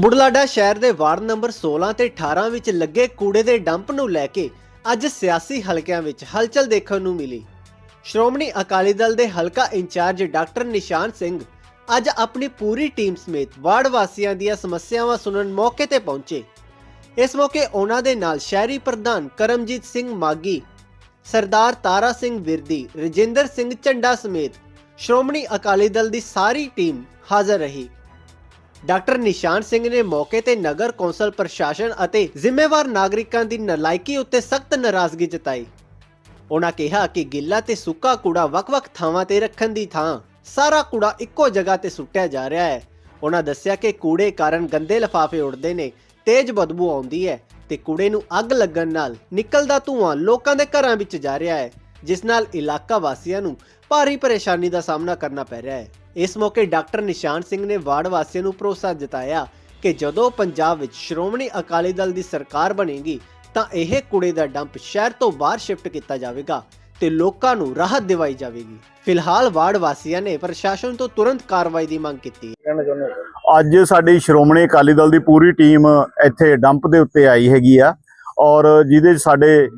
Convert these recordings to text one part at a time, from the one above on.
ਬੁਢਲਾਡਾ ਸ਼ਹਿਰ ਦੇ ward number 16 ਤੇ 18 ਵਿੱਚ ਲੱਗੇ ਕੂੜੇ ਦੇ ਡੰਪ ਨੂੰ ਲੈ ਕੇ ਅੱਜ ਸਿਆਸੀ ਹਲਕਿਆਂ ਵਿੱਚ ਹਲਚਲ ਦੇਖਣ ਨੂੰ ਮਿਲੀ। ਸ਼੍ਰੋਮਣੀ ਅਕਾਲੀ ਦਲ ਦੇ ਹਲਕਾ ਇੰਚਾਰਜ ਡਾਕਟਰ ਨਿਸ਼ਾਨ ਸਿੰਘ ਅੱਜ ਆਪਣੀ ਪੂਰੀ ਟੀਮ ਸਮੇਤ ਵਾਰਡ ਵਾਸੀਆਂ ਦੀਆਂ ਸਮੱਸਿਆਵਾਂ ਸੁਣਨ ਮੌਕੇ ਤੇ ਪਹੁੰਚੇ। ਇਸ ਮੌਕੇ ਉਹਨਾਂ ਦੇ ਨਾਲ ਸ਼ਹਿਰੀ ਪ੍ਰਧਾਨ ਕਰਮਜੀਤ ਸਿੰਘ ਮਾਗੀ, ਸਰਦਾਰ ਤਾਰਾ ਸਿੰਘ ਵਿਰਦੀ, ਰਜਿੰਦਰ ਸਿੰਘ ਝੰਡਾ ਸਮੇਤ ਸ਼੍ਰੋਮਣੀ ਅਕਾਲੀ ਦਲ ਦੀ ਸਾਰੀ ਟੀਮ ਹਾਜ਼ਰ ਰਹੀ। ਡਾਕਟਰ ਨਿਸ਼ਾਨ ਸਿੰਘ ਨੇ ਮੌਕੇ ਤੇ ਨਗਰ ਕੌਂਸਲ ਪ੍ਰਸ਼ਾਸਨ ਅਤੇ ਜ਼ਿੰਮੇਵਾਰ ਨਾਗਰਿਕਾਂ ਦੀ ਨਲਾਇਕੀ ਉੱਤੇ ਸਖਤ ਨਾਰਾਜ਼ਗੀ ਜਤਾਈ। ਉਹਨਾਂ ਕਿਹਾ ਕਿ ਗਿੱਲਾ ਤੇ ਸੁੱਕਾ ਕੂੜਾ ਵੱਖ-ਵੱਖ ਥਾਵਾਂ ਤੇ ਰੱਖਣ ਦੀ ਥਾਂ, ਸਾਰਾ ਕੂੜਾ ਇੱਕੋ ਜਗ੍ਹਾ ਤੇ ਸੁੱਟਿਆ ਜਾ ਰਿਹਾ ਹੈ। ਉਹਨਾਂ ਦੱਸਿਆ ਕਿ ਕੂੜੇ ਕਾਰਨ ਗੰਦੇ ਲਿਫਾਫੇ ਉੱਡਦੇ ਨੇ, ਤੇਜ਼ ਬਦਬੂ ਆਉਂਦੀ ਹੈ ਤੇ ਕੂੜੇ ਨੂੰ ਅੱਗ ਲੱਗਣ ਨਾਲ ਨਿਕਲਦਾ ਧੂਆਂ ਲੋਕਾਂ ਦੇ ਘਰਾਂ ਵਿੱਚ ਜਾ ਰਿਹਾ ਹੈ, ਜਿਸ ਨਾਲ ਇਲਾਕਾ ਵਾਸੀਆਂ ਨੂੰ ਭਾਰੀ ਪਰੇਸ਼ਾਨੀ ਦਾ ਸਾਹਮਣਾ ਕਰਨਾ ਪੈ ਰਿਹਾ ਹੈ। ਇਸ ਮੌਕੇ ਡਾਕਟਰ ਨਿਸ਼ਾਨ ਸਿੰਘ ਨੇ ਵਾਰਡ ਵਾਸੀਆਂ ਨੂੰ ਭਰੋਸਾ ਜਤਾਇਆ ਕਿ ਜਦੋਂ ਪੰਜਾਬ ਵਿੱਚ ਸ਼੍ਰੋਮਣੀ ਅਕਾਲੀ ਦਲ ਦੀ ਸਰਕਾਰ ਬਣੇਗੀ ਤਾਂ ਇਹ ਕੂੜੇ ਦਾ ਡੰਪ ਸ਼ਹਿਰ ਤੋਂ ਬਾਹਰ ਸ਼ਿਫਟ ਕੀਤਾ ਜਾਵੇਗਾ ਤੇ ਲੋਕਾਂ ਨੂੰ ਰਾਹਤ ਦਿਵਾਈ ਜਾਵੇਗੀ। ਫਿਲਹਾਲ ਵਾਰਡ ਵਾਸੀਆਂ ਨੇ ਪ੍ਰਸ਼ਾਸਨ ਤੋਂ ਤੁਰੰਤ ਕਾਰਵਾਈ ਦੀ ਮੰਗ ਕੀਤੀ। ਅੱਜ ਸਾਡੀ ਸ਼੍ਰੋਮਣੀ ਅਕਾਲੀ ਦਲ ਦੀ ਪੂਰੀ ਟੀਮ ਇੱਥੇ ਡੰਪ ਦੇ ਉੱਤੇ ਆਈ ਹੈਗੀ ਆ ਔਰ ਜਿਹਦੇ 'ਚ ਸਾਡੇ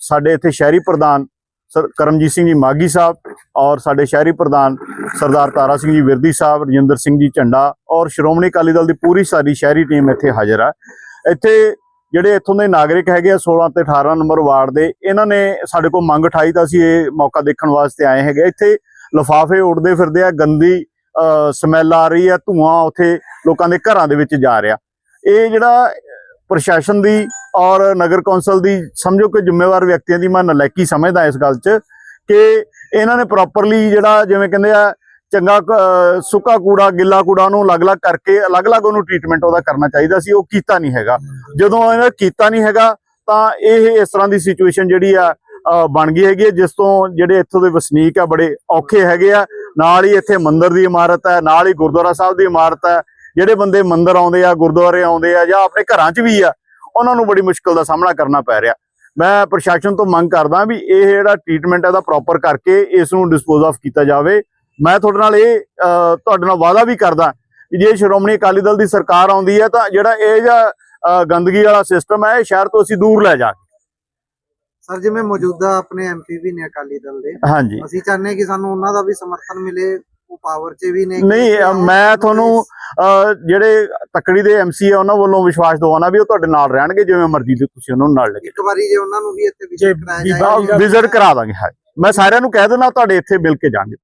ਸਾਡੇ ਇੱਥੇ ਸ਼ਹਿਰੀ ਪ੍ਰਧਾਨ ਸਰ ਕਰਮਜੀਤ ਸਿੰਘ ਜੀ ਮਾਗੀ ਸਾਹਿਬ ਔਰ ਸਾਡੇ ਸ਼ਹਿਰੀ ਪ੍ਰਧਾਨ ਸਰਦਾਰ ਤਾਰਾ ਸਿੰਘ ਜੀ ਵਿਰਦੀ ਸਾਹਿਬ, ਰਜਿੰਦਰ ਸਿੰਘ ਜੀ ਝੰਡਾ ਔਰ ਸ਼੍ਰੋਮਣੀ ਅਕਾਲੀ ਦਲ ਦੀ ਪੂਰੀ ਸਾਰੀ ਸ਼ਹਿਰੀ ਟੀਮ ਇੱਥੇ ਹਾਜ਼ਰ ਆ। ਇੱਥੇ ਜਿਹੜੇ ਇੱਥੋਂ ਦੇ ਨਾਗਰਿਕ ਹੈਗੇ ਆ 16 ਤੇ 18 ਨੰਬਰ ਵਾਰਡ ਦੇ, ਇਹਨਾਂ ਨੇ ਸਾਡੇ ਕੋਲ ਮੰਗ ਉਠਾਈ ਤਾਂ ਅਸੀਂ ਇਹ ਮੌਕਾ ਦੇਖਣ ਵਾਸਤੇ ਆਏ ਹੈਗੇ ਇੱਥੇ ਲਿਫਾਫੇ ਉੱਡਦੇ ਫਿਰਦੇ ਆ, ਗੰਦੀ ਸਮੈਲ ਆ ਰਹੀ ਆ, ਧੂਆਂ ਉੱਥੇ ਲੋਕਾਂ ਦੇ ਘਰਾਂ ਦੇ ਵਿੱਚ ਜਾ ਰਿਹਾ। ਇਹ ਜਿਹੜਾ ਪ੍ਰਸ਼ਾਸਨ ਦੀ ਔਰ ਨਗਰ ਕੌਂਸਲ ਦੀ ਸਮਝੋ ਕਿ ਜ਼ਿੰਮੇਵਾਰ ਵਿਅਕਤੀਆਂ ਦੀ ਮੈਂ ਨਲਾਇਕੀ ਸਮਝਦਾ ਇਸ ਗੱਲ 'ਚ ਕਿ ਇਹਨਾਂ ਨੇ ਪ੍ਰੋਪਰਲੀ ਜਿਹੜਾ ਜਿਵੇਂ ਕਹਿੰਦੇ ਆ ਚੰਗਾ ਸੁੱਕਾ ਕੂੜਾ ਗਿੱਲਾ ਕੂੜਾ ਨੂੰ ਅਲੱਗ-ਅਲੱਗ ਕਰਕੇ ਅਲੱਗ-ਅਲੱਗ ਉਹਨੂੰ ਟ੍ਰੀਟਮੈਂਟ ਉਹਦਾ ਕਰਨਾ ਚਾਹੀਦਾ ਸੀ ਉਹ ਕੀਤਾ ਨਹੀਂ ਹੈਗਾ। ਜਦੋਂ ਇਹਨਾਂ ਕੀਤਾ ਨਹੀਂ ਹੈਗਾ ਤਾਂ ਇਹ ਇਸ ਤਰ੍ਹਾਂ ਦੀ ਸਿਚੁਏਸ਼ਨ ਜਿਹੜੀ ਆ ਬਣ ਗਈ ਹੈਗੀ ਜਿਸ ਤੋਂ ਜਿਹੜੇ ਇੱਥੋਂ ਦੇ ਵਸਨੀਕ ਆ ਬੜੇ ਔਖੇ ਹੈਗੇ ਆ। ਨਾਲ ਹੀ ਇੱਥੇ ਮੰਦਿਰ ਦੀ ਇਮਾਰਤ ਹੈ ਨਾਲ ਹੀ ਗੁਰਦੁਆਰਾ ਸਾਹਿਬ ਦੀ ਇਮਾਰਤ ਹੈ। ਜਿਹੜੇ ਬੰਦੇ ਮੰਦਿਰ ਆਉਂਦੇ ਆ ਗੁਰਦੁਆਰੇ ਆਉਂਦੇ ਆ ਜਾਂ ਆਪਣੇ ਘਰਾਂ 'ਚ ਵੀ ਆ ਉਹਨਾਂ ਨੂੰ ਬੜੀ ਮੁਸ਼ਕਲ ਦਾ ਸਾਹਮਣਾ ਕਰਨਾ ਪੈ ਰਿਹਾ। ਮੈਂ ਪ੍ਰਸ਼ਾਸਨ ਤੋਂ ਮੰਗ ਕਰਦਾ ਵੀ ਇਹ ਜਿਹੜਾ ਟ੍ਰੀਟਮੈਂਟ ਇਹਦਾ ਪ੍ਰੋਪਰ ਕਰਕੇ ਇਸ ਨੂੰ ਡਿਸਪੋਜ਼ ਆਫ ਕੀਤਾ ਜਾਵੇ। ਮੈਂ ਤੁਹਾਡੇ ਨਾਲ ਇਹ ਤੁਹਾਡੇ ਨਾਲ ਵਾਅਦਾ ਵੀ ਕਰਦਾ ਕਿ ਜੇ ਸ਼੍ਰੋਮਣੀ ਅਕਾਲੀ ਦਲ ਦੀ ਸਰਕਾਰ ਆਉਂਦੀ ਹੈ ਤਾਂ ਜਿਹੜਾ ਇਹ ਅਹ, ਗੰਦਗੀ ਵਾਲਾ ਸਿਸਟਮ ਹੈ ਇਹ ਸ਼ਹਿਰ ਤੋਂ ਅਸੀਂ ਦੂਰ ਲੈ ਜਾ ਸਰ ਜਿਵੇਂ ਮੌਜੂਦਾ ਆਪਣੇ ਐਮਪੀ ਵੀ ਨੇ ਅਕਾਲੀ ਦਲ ਦੇ। ਹਾਂਜੀ। ਅਸੀਂ ਚਾਹੁੰਦੇ ਹਾਂ ਕਿ ਸਾਨੂੰ ਉਹਨਾਂ ਦਾ ਵੀ ਸਮਰਥਨ ਮਿਲੇ ਉਹ ਪਾਵਰ 'ਚ ਵੀ ਨੇ। ਨਹੀਂ ਮੈਂ ਤੁਹਾਨੂੰ ਜਿਹੜੇ ਤਕੜੀ ਦੇ ਐਮਸੀ ਆ ਉਹਨਾਂ ਵੱਲੋਂ ਵਿਸ਼ਵਾਸ ਦਵਾਉਣਾ ਵੀ ਉਹ ਤੁਹਾਡੇ ਨਾਲ ਰਹਿਣਗੇ ਜਿਵੇਂ ਮਰਜ਼ੀ ਤੁਸੀਂ ਉਹਨਾਂ ਨੂੰ ਨਾਲ ਲੈ ਕੇ ਇੱਕ ਵਾਰੀ ਜੇ ਉਹਨਾਂ ਨੂੰ ਵੀ ਇੱਥੇ ਵਿਜ਼ਿਟ ਕਰਾਇਆ ਜਾਓ ਜਾਏ। ਵਿਜ਼ਿਟ ਕਰਾ ਦਾਂਗੇ ਹਾਂ। ਮੈਂ ਸਾਰਿਆਂ ਨੂੰ ਕਹਿ ਦੇਣਾ ਤੁਹਾਡੇ ਇੱਥੇ ਮਿਲ ਕੇ ਜਾਣਗੇ।